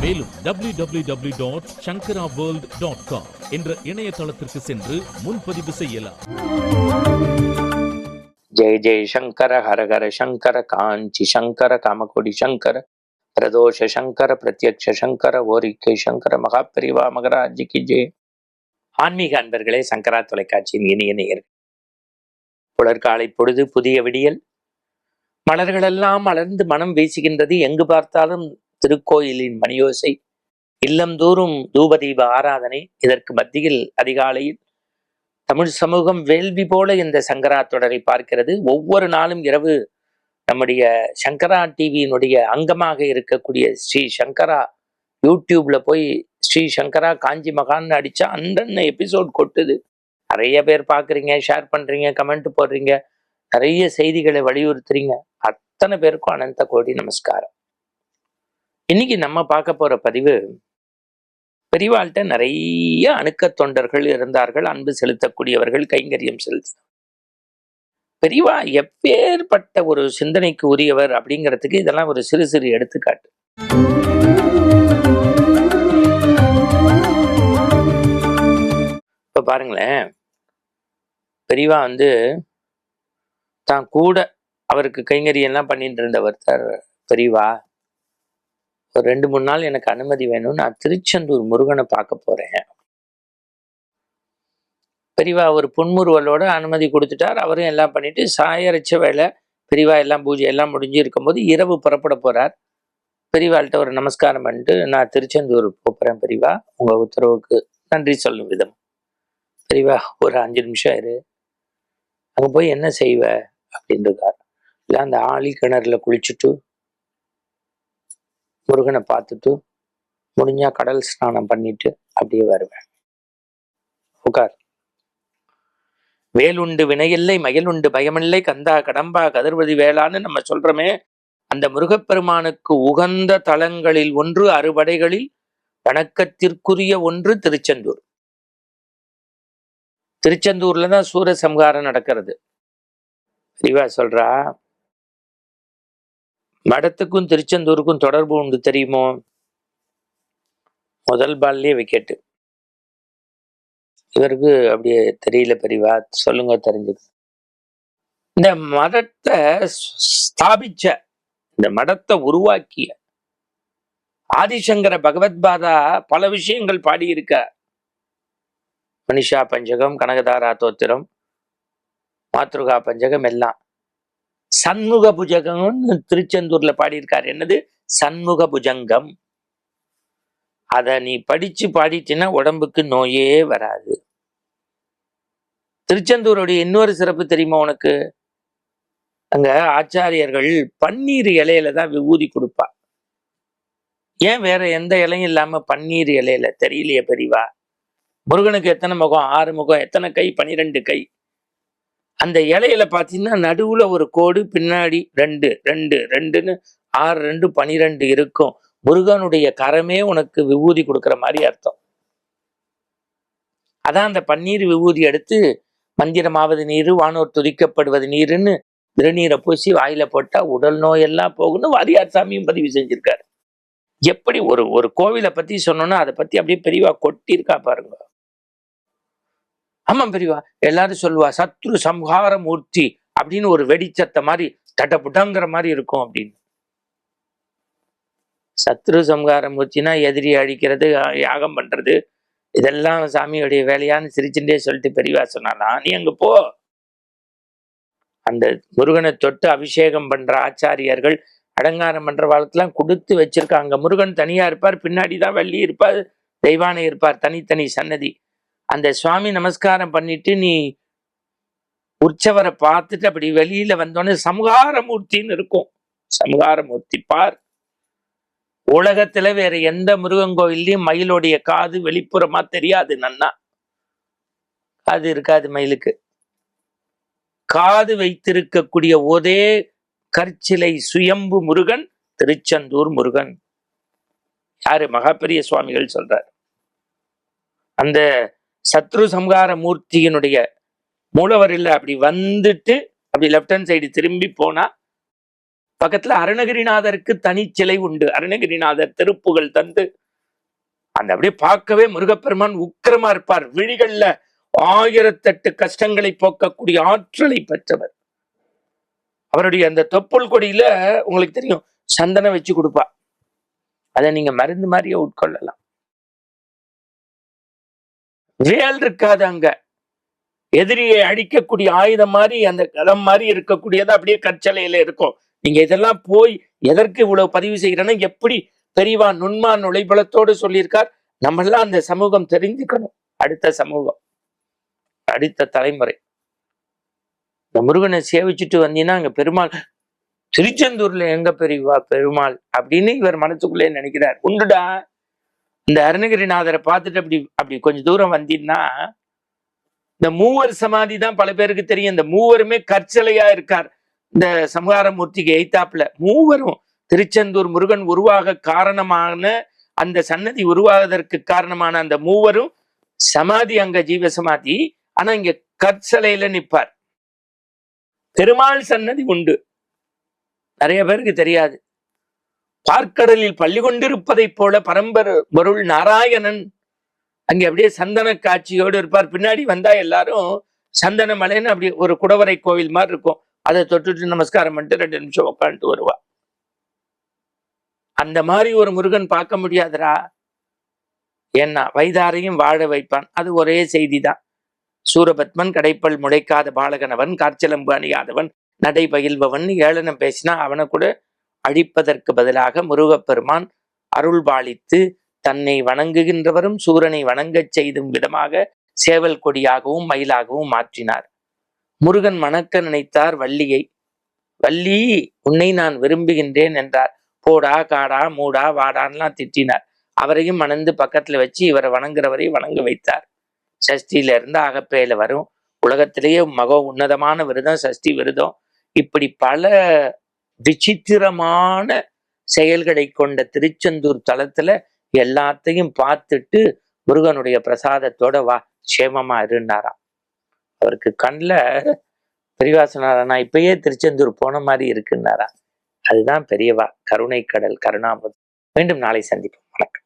மேலும் என்ற இணையதளத்திற்கு சென்று முன்பதிவு செய்யலாம். ஜெய் ஜெய் சங்கர ஹரஹர சங்கர காஞ்சி சங்கர காமகோடி சங்கர பிரதோஷ சங்கர பிரத்யக்ஷ சங்கர ஓரிக்கை சங்கர மகாபெரிவா மகராஜிக்கு ஜெய். ஆன்மீக அன்பர்களே சங்கரா தொலைக்காட்சியின் இணைய நேயர் புலற்காலை பொழுது புதிய விடியல். மலர்களெல்லாம் மலர்ந்து மனம் வீசுகின்றது. எங்கு பார்த்தாலும் திருக்கோயிலின் மணியோசை. இல்லந்தோறும் தூபதீப ஆராதனை. இதற்கு மத்தியில் அதிகாலையில் தமிழ் சமூகம் வேள்வி போல இந்த சங்கரா தொடரை பார்க்கிறது. ஒவ்வொரு நாளும் இரவு நம்முடைய சங்கரா டிவியினுடைய அங்கமாக இருக்கக்கூடிய ஸ்ரீ சங்கரா யூடியூப்ல போய் ஸ்ரீ சங்கரா காஞ்சி மகான்னு அடிச்சா அந்தந்த எபிசோட் கொட்டுது. நிறைய பேர் பார்க்குறீங்க ஷேர் பண்றீங்க கமெண்ட் போடுறீங்க. நிறைய செய்திகளை வலியுறுத்துறீங்க. அத்தனை பேருக்கும் அனந்த கோடி நமஸ்காரம். இன்னைக்கு நம்ம பார்க்க போற பதிவு பெரிவாள்கிட்ட நிறைய அணுக்க தொண்டர்கள் இருந்தார்கள் அன்பு செலுத்தக்கூடியவர்கள் கைங்கரியம் செலுத்த. பெரியவா எப்பேற்பட்ட ஒரு சிந்தனைக்கு உரியவர் அப்படிங்கிறதுக்கு இதெல்லாம் ஒரு சிறு சிறு எடுத்துக்காட்டு. இப்போ பாருங்களேன். பெரியவா வந்து தான் கூட அவருக்கு கைங்கரியெல்லாம் பண்ணிட்டு இருந்தவர் சார் பெரியவா ஒரு ரெண்டு மூணு நாள் எனக்கு அனுமதி வேணும் நான் திருச்செந்தூர் முருகனை பார்க்க போறேன். பெரியவா ஒரு புன்முறுவலோட அனுமதி கொடுத்துட்டார். அவரும் எல்லாம் பண்ணிட்டு சாயரிச்ச வேலை பெரியவா எல்லாம் பூஜை எல்லாம் முடிஞ்சு இருக்கும்போது இரவு புறப்பட போறார். பெரியவாள்கிட்ட ஒரு நமஸ்காரம் பண்ணிட்டு நான் திருச்செந்தூர் போகிறேன் பெரியவா உங்க உத்தரவுக்கு நன்றி சொல்லும் விதம். பெரியவா ஒரு அஞ்சு நிமிஷம் இரு. அங்கே போய் என்ன செய்வ? அப்படின்றார் இல்லை அந்த ஆழி கிணறுல குளிச்சுட்டு முருகனை பார்த்துட்டு முடிஞ்சா கடல் ஸ்நானம் பண்ணிட்டு அப்படியே வருவேன். உட்கார் வேலுண்டு வினையில்லை மயிலுண்டு பயமில்லை கந்தா கடம்பா கதிர்வதி வேளான்னு நம்ம சொல்றோமே அந்த முருகப்பெருமானுக்கு உகந்த தலங்களில் ஒன்று அறுபடைகளில் வணக்கத்திற்குரிய ஒன்று திருச்செந்தூர். திருச்செந்தூர்ல தான் சூரசம்ஹாரம் நடக்கிறது. தெளிவா சொல்றா மடத்துக்கும் திருச்செந்தூருக்கும் தொடர்பு உண்டு தெரியுமோ? முதல் பால்லே விக்கெட்டு. இவருக்கு அப்படியே தெரியல பெரியவா சொல்லுங்க தெரிஞ்சுக்க. இந்த மதத்தை ஸ்தாபிச்ச இந்த மடத்தை உருவாக்கிய ஆதிசங்கர பகவத்பாதா பல விஷயங்கள் பாடியிருக்க. மனிஷா பஞ்சகம் கனகதாரா தோத்திரம் மாத்ருகா பஞ்சகம் எல்லாம். சண்முக புஜகம்னு திருச்செந்தூர்ல பாடியிருக்காரு. என்னது? சண்முக புஜங்கம் அத நீ படிச்சு பாடிட்டினா உடம்புக்கு நோயே வராது. திருச்செந்தூருடைய இன்னொரு சிறப்பு தெரியுமா உனக்கு? அங்க ஆச்சாரியர்கள் பன்னீர் இலையில தான் விபூதி கொடுப்பா. ஏன் வேற எந்த இலையும் இல்லாம பன்னீர் இலையில? தெரியலையே பெரியவா. முருகனுக்கு எத்தனை முகம்? ஆறு முகம். எத்தனை கை? பனிரெண்டு கை. அந்த இலையில பார்த்தீங்கன்னா நடுவுல ஒரு கோடு பின்னாடி ரெண்டு ரெண்டு ரெண்டுன்னு ஆறு ரெண்டு பனிரெண்டு இருக்கும். முருகனுடைய கரமே உனக்கு விபூதி கொடுக்குற மாதிரி அர்த்தம். அதான் அந்த பன்னீர் விபூதி எடுத்து மந்திரமாவது நீர் வானோர் துதிக்கப்படுவது நீருன்னு திருநீரை பூசி வாயில போட்டா உடல் நோயெல்லாம் போகும்னு வாரியார் சாமியும் பதிவு செஞ்சிருக்காரு. எப்படி ஒரு ஒரு கோவிலை பத்தி சொன்னோன்னா அதை பத்தி அப்படியே பெரியவா கொட்டியிருக்கா பாருங்க. ஆமா பெரியவா எல்லாரும் சொல்லுவா சத்ரு சம்ஹார மூர்த்தி அப்படின்னு ஒரு வெடிச்சத்த மாதிரி தட்டப்புட்டங்கிற மாதிரி இருக்கும் அப்படின்னு. சத்ரு சம்ஹார மூர்த்தினா எதிரி அழிக்கிறது யாகம் பண்றது இதெல்லாம் சாமியுடைய வேலையான்னு சிரிச்சுட்டே சொல்லிட்டு பெரியவா சொன்னானா நீ அங்க போ. அந்த முருகனை தொட்டு அபிஷேகம் பண்ற ஆச்சாரியர்கள் அலங்காரம் பண்ற வாழ்க்கெல்லாம் கொடுத்து வச்சிருக்காங்க. முருகன் தனியா இருப்பார் பின்னாடி தான் வள்ளி இருப்பார் தெய்வானை இருப்பார் தனித்தனி சன்னதி. அந்த சுவாமி நமஸ்காரம் பண்ணிட்டு நீ உற்சவரை பார்த்துட்டு அப்படி வெளியில வந்தோடனே சம்ஹாரமூர்த்தின்னு இருக்கும். சமுகாரமூர்த்தி பார். உலகத்துல வேற எந்த முருகன் கோவில்லையும் மயிலுடைய காது வெளிப்புறமா தெரியாது நன்னா. காது இருக்காது மயிலுக்கு. காது வைத்திருக்கக்கூடிய ஒரே கற்சிலை சுயம்பு முருகன் திருச்செந்தூர் முருகன். யாரு? மகாபெரிய சுவாமிகள் சொல்றார். அந்த சத்ரு சம்ஹார மூர்த்தியினுடைய மூலவரில் அப்படி வந்துட்டு அப்படி லெஃப்ட் ஹேண்ட் சைடு திரும்பி போனா பக்கத்துல அருணகிரிநாதருக்கு தனிச்சிலை உண்டு. அருணகிரிநாதர் திருப்புகள் தந்து அந்த அப்படியே பார்க்கவே முருகப்பெருமான் உக்கிரமா இருப்பார். விழிகள்ல ஆயிரத்தெட்டு கஷ்டங்களை போக்கக்கூடிய ஆற்றலை பெற்றவர். அவருடைய அந்த தொப்புள் கொடியில உங்களுக்கு தெரியும் சந்தனம் வச்சு கொடுப்பா. அதை நீங்க மருந்து மாதிரியே உட்கொள்ளலாம். வேல் இருக்காது அங்க. எதிரியை அடிக்கக்கூடிய ஆயுதம் மாதிரி அந்த கலம் மாதிரி இருக்கக்கூடியது அப்படியே கற்சலையில இருக்கும். நீங்க இதெல்லாம் போய் எதற்கு இவ்வளவு பதிவு செய்கிறேன்னா எப்படி பெரியவா நுண்மா நுழைபலத்தோடு சொல்லியிருக்கார்? நம்மெல்லாம் அந்த சமூகம் தெரிஞ்சுக்கணும். அடுத்த சமூகம். அடுத்த தலைமுறை. இந்த முருகனை சேவிச்சுட்டு வந்தீங்கன்னா அங்க பெருமாள் திருச்செந்தூர்ல எங்க பெரியவா பெருமாள் அப்படின்னு இவர் மனசுக்குள்ளே நினைக்கிறார். உண்டுடா. இந்த அருணகிரிநாதரை பார்த்துட்டு அப்படி அப்படி கொஞ்சம் தூரம் வந்தீங்கன்னா இந்த மூவர் சமாதி தான் பல பேருக்கு தெரியும். இந்த மூவருமே கற்சலையா இருக்கார். இந்த சமகாரமூர்த்திக்கு எய்தாப்புல மூவரும் திருச்செந்தூர் முருகன் உருவாக காரணமான அந்த சன்னதி உருவாவதற்கு காரணமான அந்த மூவரும் சமாதி அங்க ஜீவ சமாதி. ஆனா இங்க கற்சலையில நிப்பார் பெருமாள் சன்னதி உண்டு. நிறைய பேருக்கு தெரியாது. பார்க்கடலில் பள்ளி கொண்டிருப்பதைப் போல பரம்பர் பொருள் நாராயணன் அங்க அப்படியே சந்தன காட்சியோடு இருப்பார். பின்னாடி வந்தா எல்லாரும் சந்தன மலைன்னு அப்படி ஒரு குடவரை கோவில் மாதிரி இருக்கும். அதை தொட்டுட்டு நமஸ்காரம் பண்ணிட்டு ரெண்டு நிமிஷம் உட்காந்துட்டு வருவா. அந்த மாதிரி ஒரு முருகன் பார்க்க முடியாதுடா. ஏன்னா வைதாரையும் வாழ வைப்பான். அது ஒரே செய்தி தான் சூரபத்மன் கடைப்பல் முளைக்காத பாலகனவன் காய்ச்சலம்பு அணியாதவன் நடை பயில்பவன் ஏளனம் பேசினா அவனை கூட அழிப்பதற்கு பதிலாக முருகப்பெருமான் அருள் பாலித்து தன்னை வணங்குகின்றவரும் சூரனை வணங்கச் செய்தும் விதமாக சேவல் கொடியாகவும் மயிலாகவும் மாற்றினார். முருகன் மணக்க நினைத்தார் வள்ளியை வள்ளி உன்னை நான் விரும்புகின்றேன் என்றார். போடா காடா மூடா வாடான்லாம் திட்டினார். அவரையும் மணந்து பக்கத்துல வச்சு இவரை வணங்குறவரை வணங்க வைத்தார். சஷ்டியில இருந்து அகப்பேல வரும். உலகத்திலேயே மகோ உன்னதமான விரதம் சஷ்டி விரதம். இப்படி பல விசித்திரமான செயல்களை கொண்ட திருச்செந்தூர் தலத்துல எல்லாத்தையும் பார்த்துட்டு முருகனுடைய பிரசாதத்தோட வா சேமமா இருந்தாராம். அவருக்கு கண்ணில் பெரியவாசனாரா இப்பயே திருச்செந்தூர் போன மாதிரி இருக்குன்னாரா அதுதான் பெரியவா கருணை கடல் கருணாமது மீண்டும் நாளை சந்திப்போம். வணக்கம்.